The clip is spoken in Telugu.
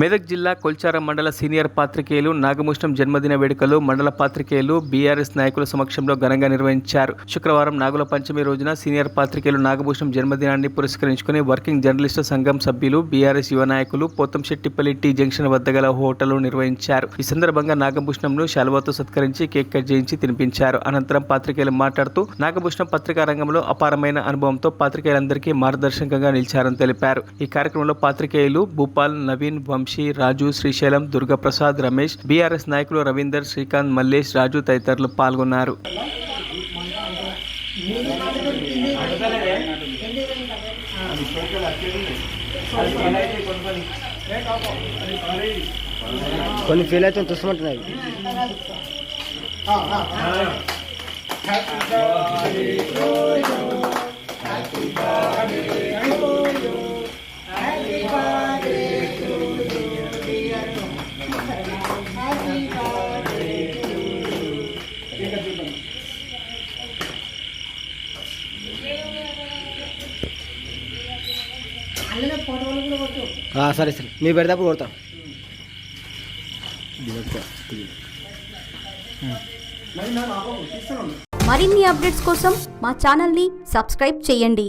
మెదక్ జిల్లా కొల్చారం మండల సీనియర్ పాత్రికేయులు నాగముష్టం జన్మదిన వేడుకలు మండల పాత్రికేయులు బీఆర్ఎస్ నాయకుల సమక్షంలో ఘనంగా నిర్వహించారు. శుక్రవారం నాగుల పంచమి రోజున సీనియర్ పాత్రికేయులు నాగభూషణం జన్మదినాన్ని పురస్కరించుకుని వర్కింగ్ జర్నలిస్టు సంఘం సభ్యులు బీఆర్ఎస్ యువ నాయకులు పోతంశెట్టిపల్లి టీ జంక్షన్ వద్ద గల హోటల్ నిర్వహించారు. ఈ సందర్భంగా నాగభూషణంను శాలువాతో సత్కరించి కేక్ కట్ చేయించి తినిపించారు. అనంతరం పాత్రికేయులు మాట్లాడుతూ నాగభూషణం పత్రికా రంగంలో అపారమైన అనుభవంతో పాత్రికేయులందరికీ మార్గదర్శకంగా నిలిచారని తెలిపారు. ఈ కార్యక్రమంలో పాత్రికేయులు భూపాల్ నవీన్ వంశీ రాజు శ్రీశైలం దుర్గప్రసాద్ రమేష్ బీఆర్ఎస్ నాయకులు రవీందర్ శ్రీకాంత్ మల్లేష్ రాజు తదితరులు పాల్గొన్నారు. కొన్ని ఫీల్ అయితే చూసుకుంటున్నాయి సరే సరే. మీ పెడతాప్పుడు కొడతాం. మరిన్ని అప్డేట్స్ కోసం మా ఛానల్ని సబ్స్క్రైబ్ చేయండి.